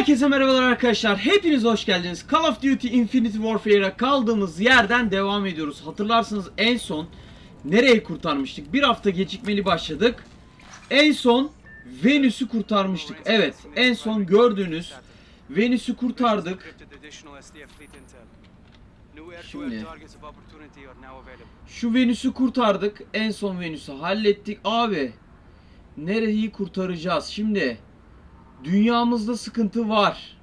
Herkese merhabalar arkadaşlar. Hepiniz hoş geldiniz. Call of Duty Infinite Warfare'a kaldığımız yerden devam ediyoruz. Hatırlarsınız en son nereyi kurtarmıştık? Bir hafta gecikmeli başladık. En son Venüs'ü kurtarmıştık. Evet, en son gördüğünüz Venüs'ü kurtardık. Şimdi şu Venüs'ü kurtardık. En son Venüs'ü hallettik. Abi nereyi kurtaracağız? Şimdi dünyamızda sıkıntı var.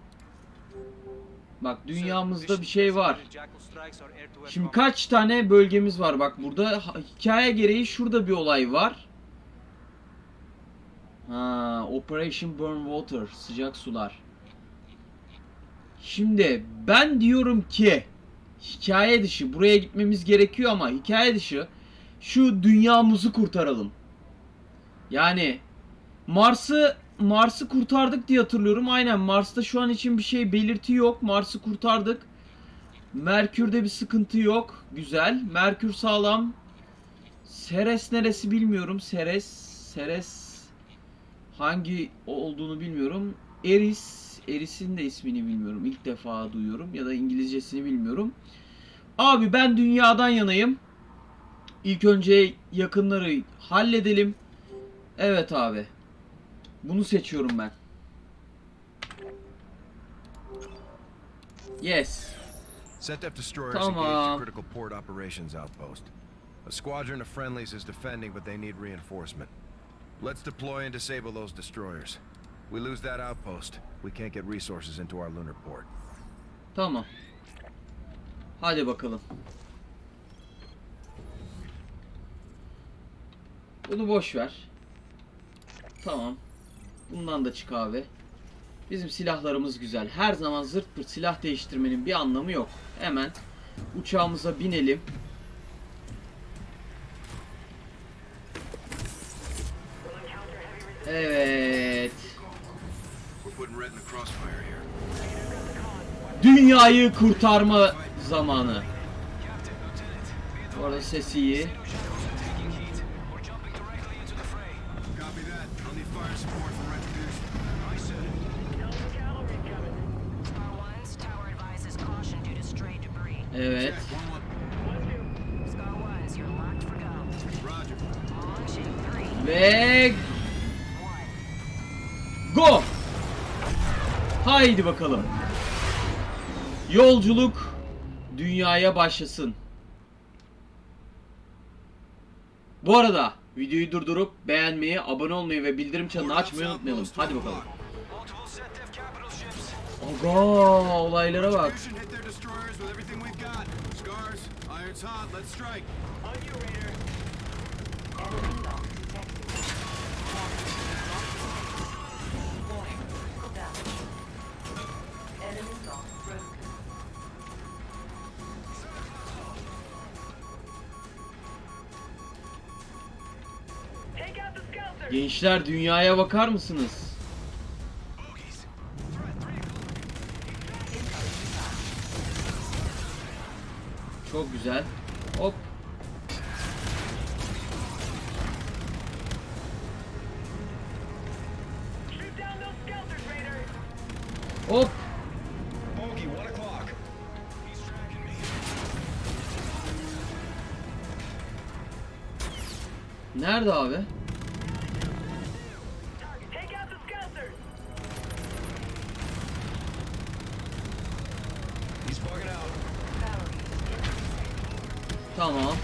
Bak dünyamızda bir şey var. Şimdi kaç tane bölgemiz var bak burada hikaye gereği şurada bir olay var. Ha, Operation Burn Water sıcak sular. Şimdi ben diyorum ki hikaye dışı buraya gitmemiz gerekiyor ama hikaye dışı şu dünyamızı kurtaralım. Yani Mars'ı Mars'ı kurtardık diye hatırlıyorum. Aynen Mars'ta şu an için bir şey belirti yok. Mars'ı kurtardık. Merkür'de bir sıkıntı yok. Güzel. Merkür sağlam. Ceres neresi bilmiyorum. Ceres Ceres hangi olduğunu bilmiyorum. Eris Eris'in de ismini bilmiyorum. İlk defa duyuyorum ya da İngilizcesini bilmiyorum. Abi ben dünyadan yanayım. İlk önce yakınları halledelim. Evet abi. Bunu seçiyorum ben. Yes. Sent up destroyers engaged the critical port operations outpost. A squadron of friendlies is defending, but they need reinforcement. Let's deploy and disable those destroyers. We lose that outpost, we can't get resources into our lunar port. Tamam. Hadi bakalım. Bunu boş ver. Tamam. Bundan da çık abi. Bizim silahlarımız güzel. Her zaman zırt pırt silah değiştirmenin bir anlamı yok. Hemen uçağımıza binelim. Evet. Dünyayı kurtarma zamanı. Bu arada ses iyi. Three, Ve go. Haydi bakalım. Yolculuk dünyaya başlasın. Bu arada videoyu durdurup beğenmeyi, abone olmayı ve bildirim çanını açmayı unutmayalım. Hadi bakalım. Aga olaylara bak. Gençler dünyaya bakar mısınız? Tamam.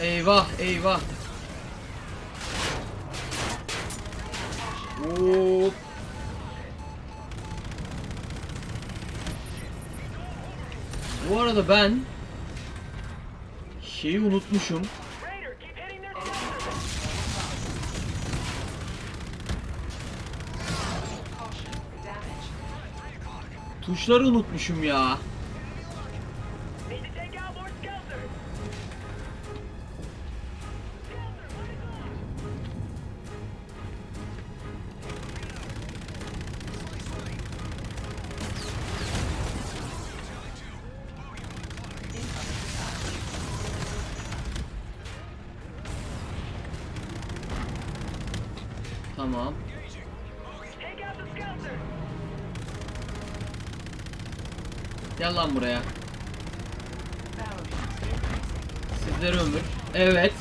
Eyvah eyvah. Hop. Bu arada ben şeyi unutmuşum. Tuşları unutmuşum ya. Tamam. Gel lan buraya. Sizlere ömür. Evet.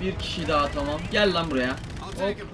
Bir kişi daha tamam. Gel lan buraya. Hop.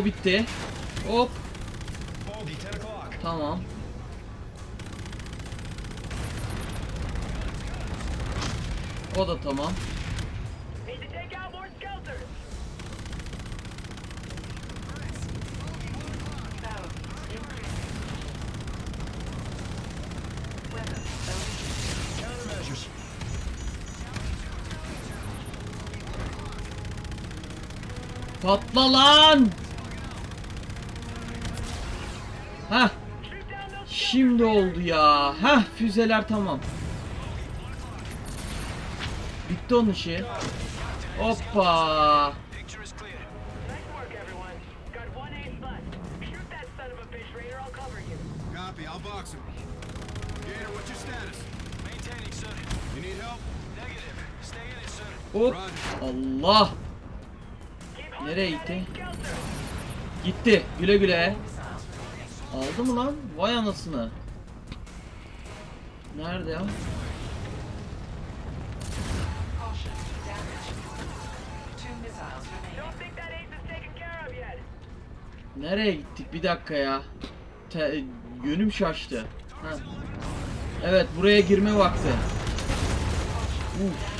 o bitti. Hop. Tamam. O da tamam. Patla lan! Hah. Şimdi oldu ya. Hah füzeler tamam. Bitti onun işi. Hoppa. Hop. Allah. Nereye gitti? Gitti. Güle güle. Aldı mı lan? Vay anasını. Nerede ya? Nereye gittik? Bir dakika ya. Te yönüm şaştı. Heh. Evet buraya girme vakti. Uf.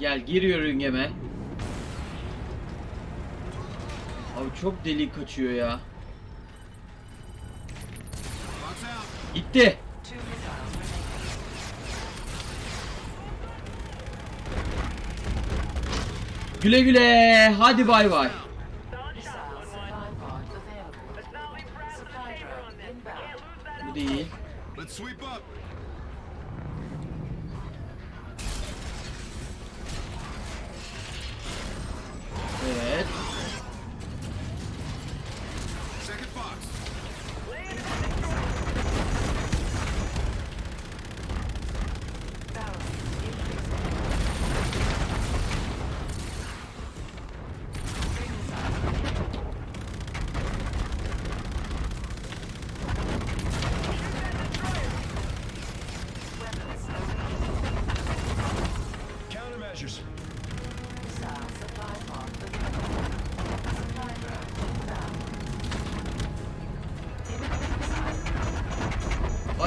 Gel giriyor yengeme. Abi çok deli kaçıyor ya. Gitti. Güle güle. Hadi bay bay.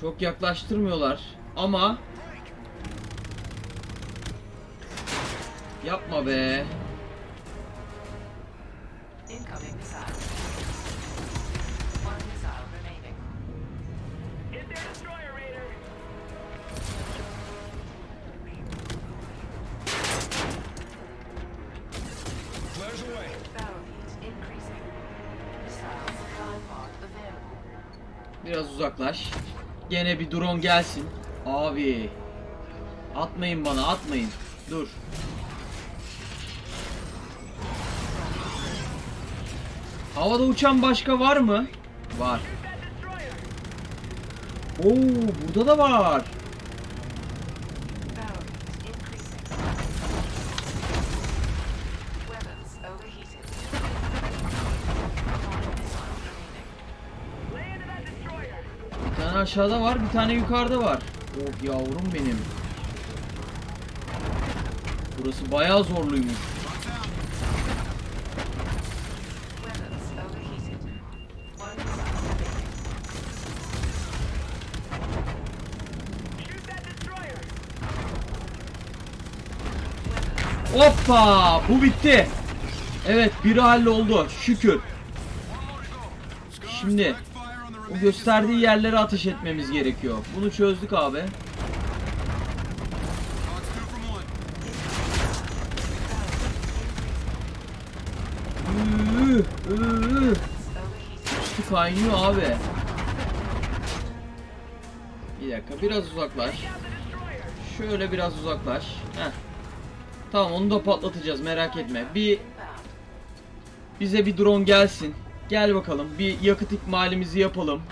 Çok yaklaştırmıyorlar ama Yapma be. Biraz uzaklaş. Gene bir drone gelsin. Abi. Atmayın bana atmayın. Dur. Havada uçan başka var mı? Var. Oo burada da var. Aşağıda var, bir tane yukarıda var. Oh yavrum benim. Burası bayağı zorluymuş. Hoppa! Bu bitti. Evet, biri halloldu. Şükür. Şimdi o gösterdiği yerlere ateş etmemiz gerekiyor. Bunu çözdük abi. Üstü kaynıyor abi. Bir dakika biraz uzaklaş. Şöyle biraz uzaklaş. Heh. Tamam onu da patlatacağız merak etme. Bir bize bir drone gelsin. Gel bakalım bir yakıt ikmalimizi yapalım.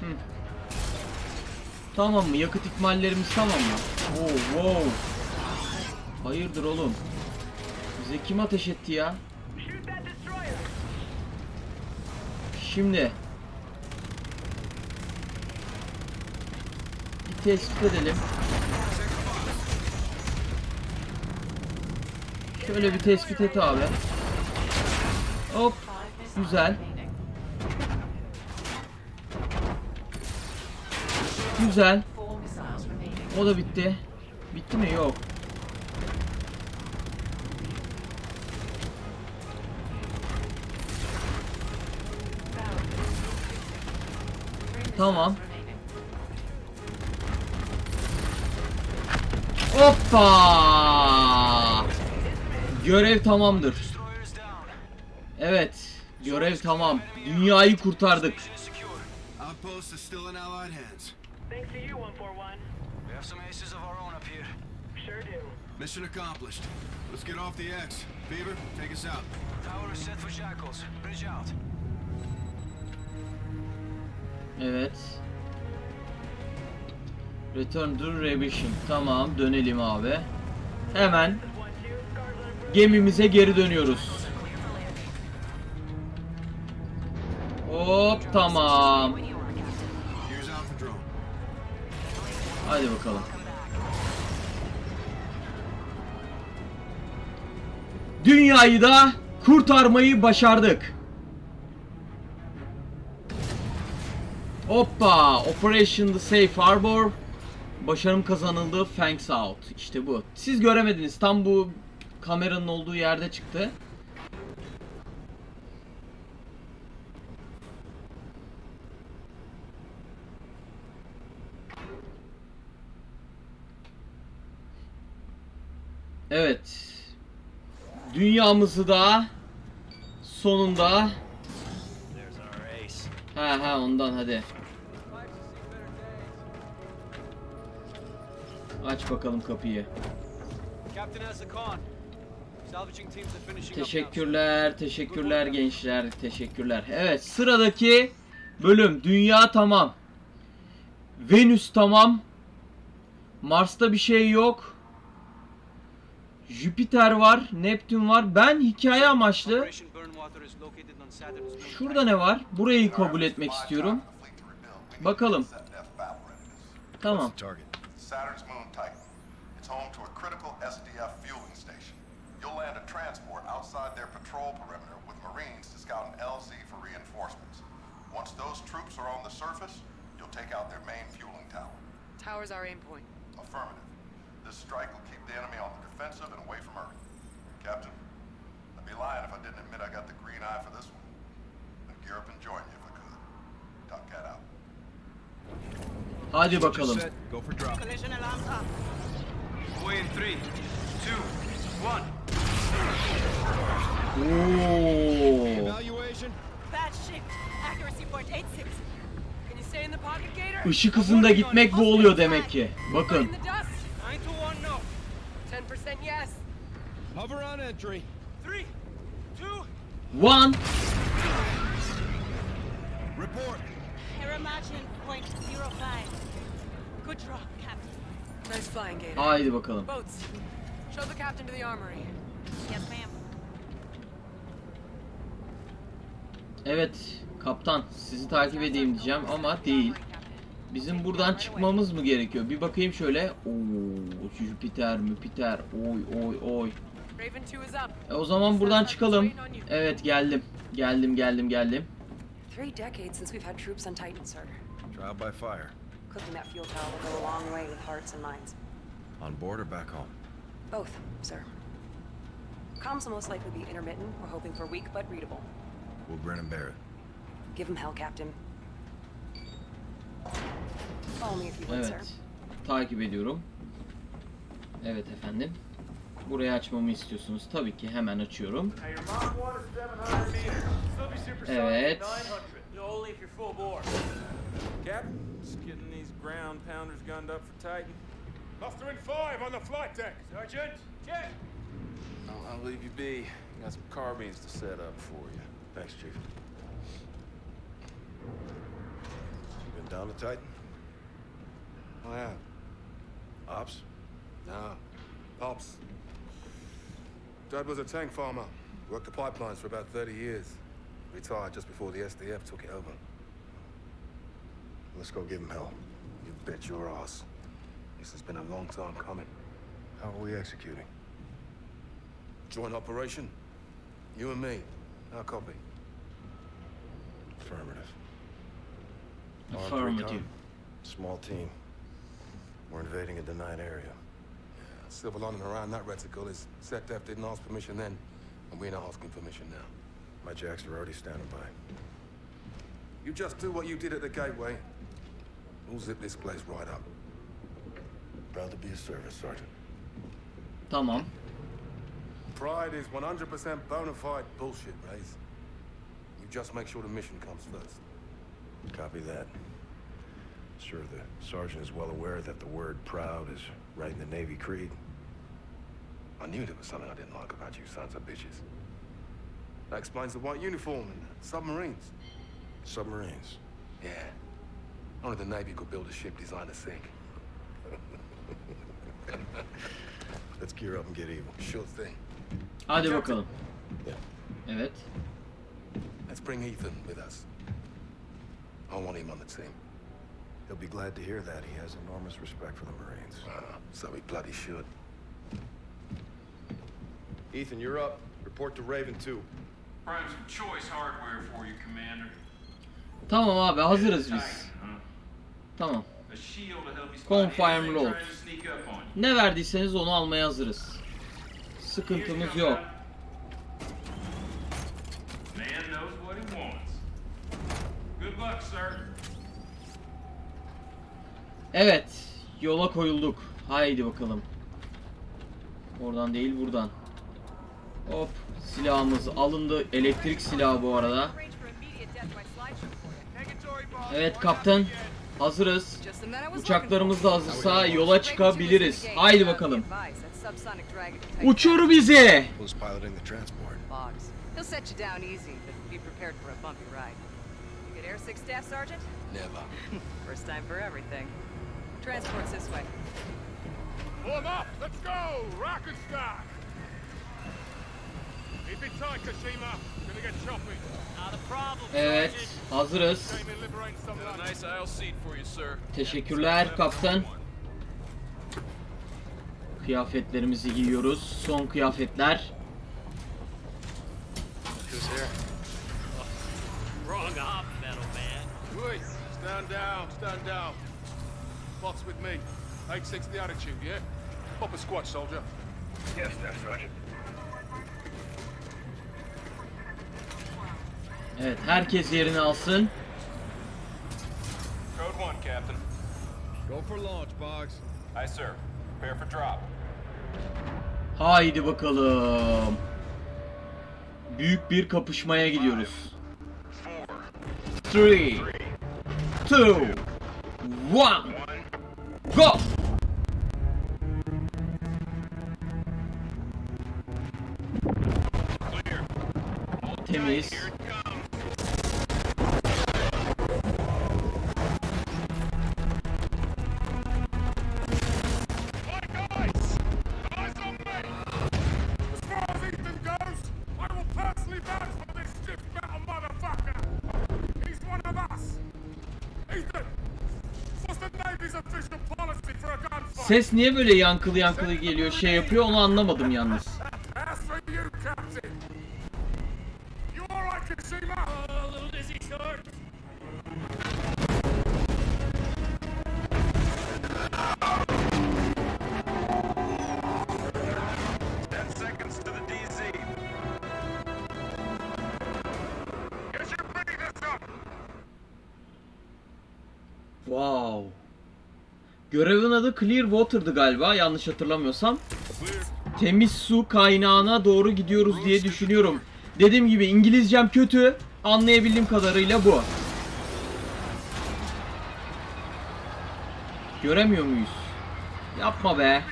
Hı. Tamam mı? Yakıt ikmallerimiz tamam mı? Oo, wow. Hayırdır oğlum? Bize kim ateş etti ya? Şimdi bir tespit edelim. Şöyle bir tespit et abi. Hop. Güzel. Güzel. O da bitti. Bitti mi? Yok. Tamam. Hoppa! Görev tamamdır. Evet. Görev tamam. Dünyayı kurtardık. Thanks to you, 141. We have some aces of our own up here. Sure do. Mission accomplished. Let's get off the X. Beaver, take us out. Tower is set for shackles. Bridge out. Evet. Return to Revision. Tamam dönelim abi. Hemen 1-2, scars on improvement. gemimize geri dönüyoruz. Hop tamam. Hadi bakalım. Dünyayı da kurtarmayı başardık. Hoppa! Operation the Safe Harbor. Başarım kazanıldı. Thanks out. İşte bu. Siz göremediniz. Tam bu kameranın olduğu yerde çıktı. Evet. Dünyamızı da sonunda ha ha ondan hadi. Aç bakalım kapıyı. Teşekkürler, teşekkürler gençler, teşekkürler. Evet, sıradaki Bölüm Dünya tamam. Venüs tamam. Mars'ta bir şey yok. Jüpiter var, Neptün var. Ben hikaye amaçlı şurada ne var? Burayı kabul etmek istiyorum. Bakalım. Tamam. What's the target? Saturn's moon Titan. It's home to a critical SDF fueling station. You'll land a transport outside their patrol perimeter with Marines to scout an LZ for reinforcements. Once those troops are on the surface, you'll take out their main fueling tower. Tower's our aim point. Affirmative. This strike will keep the enemy on the defensive and away from Earth. Captain, I'd be lying if I didn't admit I got the green eye for this one. I'd gear up and join you if I could. Top Cat out. Hadi bakalım. Go for drop. Collision alarms up. Away in three, two, one. Oo. Evaluation. Bad shift. Accuracy point 86. Can you stay in the pocket, Gator? Işık hızında gitmek bu oluyor demek ki. Bakın. the dust. 9 to 1 no. 10% yes. Hover on entry. 3, 2, One. Report. Error margin point 05. Good drop, Captain. Nice flying, Gator. Haydi bakalım. Boats. Show the captain to the armory. Yes, ma'am. Evet kaptan sizi takip edeyim diyeceğim ama değil. Bizim buradan çıkmamız mı gerekiyor? Bir bakayım şöyle. Oo, Jüpiter, Müpiter. Oy oy oy. Raven 2 is up. E, o zaman buradan çıkalım. Evet geldim. Geldim geldim geldim. Three decades since we've had troops on Titan, sir. Trial by fire. Cooking that fuel tower will go a long way with hearts and minds. On board or back home? Both, sir. Comms will most likely be intermittent. We're hoping for weak but readable. We'll grin and bear it. Give him hell, Captain. Follow me if you would, sir. Evet. Takip ediyorum. Evet efendim. Burayı açmamı istiyorsunuz. Tabii ki hemen açıyorum. Evet. No, only if you're full bore. Captain, just getting these ground pounders gunned up for Titan. Muster in five on the flight deck. Sergeant, check. I'll, I'll leave you be. Got some carbines to set up for you. Thanks, Chief. You been down to Titan? Oh, yeah. Ops? No. Ops. Dad was a tank farmer. Worked the pipelines for about 30 years. Retired just before the SDF took it over. Let's go give him hell. You bet your ass. This has been a long time coming. How are we executing? Joint operation? You and me. Our copy. Affirmative. Armed Affirmative. recon. Small team. We're invading a denied area. Silver lining around that reticle is SecDef didn't ask permission then, and we're not asking permission now. My jacks are already standing by. You just do what you did at the gateway. We'll zip this place right up. Proud to be a service, Sergeant. Tamam. Pride is 100% bona fide bullshit, Raze. You just make sure the mission comes first. Copy that. Sure, the sergeant is well aware that the word proud is right in the Navy creed. I knew there was something I didn't like about you sons of bitches. That explains the white uniform and submarines. Submarines. Yeah. Only the Navy could build a ship designed to sink. Let's gear up and get evil. Sure thing. Hadi bakalım. Yeah. Evet. Let's bring Ethan with us. I want him on the team. He'll be glad to hear that. He has enormous respect for the Marines. Uh, so he bloody should. Ethan, you're up. Report to Raven 2. Prime some choice hardware for you, Commander. Tamam abi hazırız biz. Tamam. A shield to help you spot Confirm load. Ne verdiyseniz onu almaya hazırız. Sıkıntımız yok. out. Man knows what he wants. Good luck, sir. Evet. Yola koyulduk. Haydi bakalım. Oradan değil buradan. Hop. Silahımız alındı. Elektrik silahı bu arada. Evet kaptan. Hazırız. Uçaklarımız da hazırsa yola çıkabiliriz. Haydi bakalım. Uçur bizi. Who's piloting the transport? Boggs. He'll set you down easy, but be prepared for a bumpy ride. Good air six staff, Sergeant? Never. First time for everything. Transport's this way. Form up! Let's go! Rock and you, sir. Teşekkürler kaptan. Kıyafetlerimizi giyiyoruz. Son kıyafetler. Who's here? Wrong op, metal man. Wait, stand down, stand down. Spots with me. 860 the attitude, yeah? Pop a squat, soldier. Yes, Staff Sergeant. Evet, herkes yerini alsın. Code 1, Captain. Go for launch, Boggs. Aye, sir. Prepare for drop. Haydi bakalım. Büyük bir kapışmaya gidiyoruz. 3 2 1 Ses niye böyle yankılı yankılı geliyor şey yapıyor onu anlamadım yalnız. Wow. Görevin adı Clearwater'dı galiba yanlış hatırlamıyorsam. Temiz su kaynağına doğru gidiyoruz diye düşünüyorum. Dediğim gibi İngilizcem kötü. Anlayabildiğim kadarıyla bu. Göremiyor muyuz? Yapma be.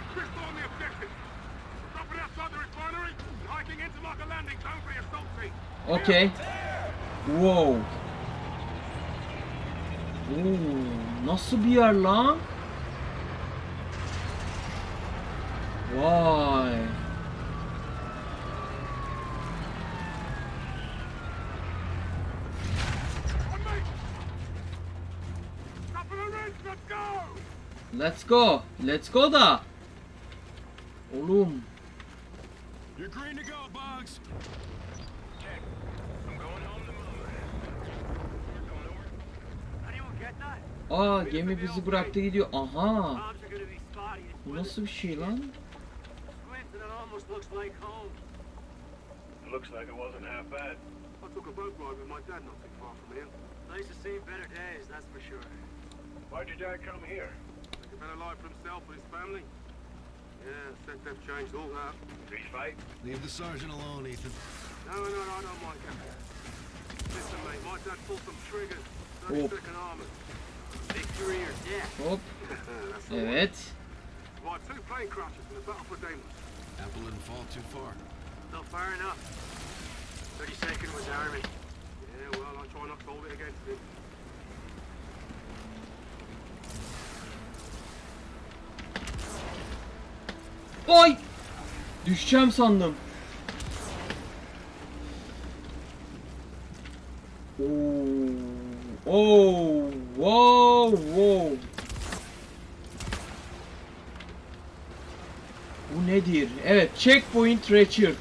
Okey. Wow. Oo, nasıl bir yer lan? Vay. Let's go! Let's go. Da. Oğlum. Aa gemi bizi bıraktı gidiyor. Aha. Bu nasıl bir şey lan? Squint and it almost looks like home. It Looks like it wasn't half bad. I took a boat ride with my dad not too far from here. Place to see better days, that's for sure. Why'd your dad come here? Make a better life for himself and his family. Yeah, said they've changed all that. Street fight? Leave the sergeant alone, Ethan. No, no, no, I don't mind, Captain. Listen, mate, my dad pulled some triggers. Oh. 32nd Armored. Victory or death. Hop. Oh. That's the one. Evet. Right, two plane crashes in the battle for Deimos. Apple didn't fall too far. Not far enough. 32nd was Army. Yeah, well, I try not to hold it against him. Oy! Düşeceğim sandım. Oo. Oo. Wow, wow. Nedir? Evet, checkpoint Richard.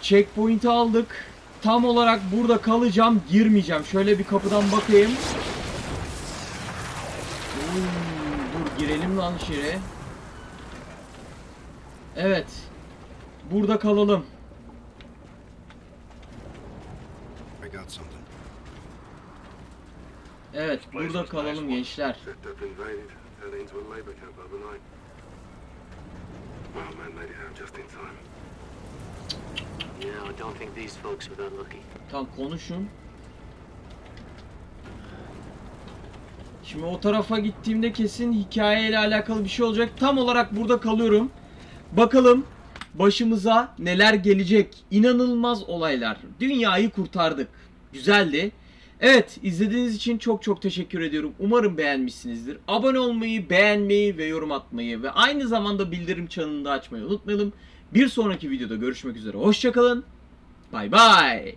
Checkpoint'i aldık. Tam olarak burada kalacağım, girmeyeceğim. Şöyle bir kapıdan bakayım. Oo, dur girelim lan içeri. Evet. Burada kalalım. Evet, burada kalalım gençler. Well, man, made it out just in time. Yeah, I don't think these folks were that lucky. Tam konuşun. Şimdi o tarafa gittiğimde kesin hikayeyle alakalı bir şey olacak. Tam olarak burada kalıyorum. Bakalım başımıza neler gelecek. İnanılmaz olaylar. Dünyayı kurtardık. Güzeldi. Evet izlediğiniz için çok çok teşekkür ediyorum. Umarım beğenmişsinizdir. Abone olmayı, beğenmeyi ve yorum atmayı ve aynı zamanda bildirim çanını da açmayı unutmayalım. Bir sonraki videoda görüşmek üzere. Hoşçakalın. Bay bay.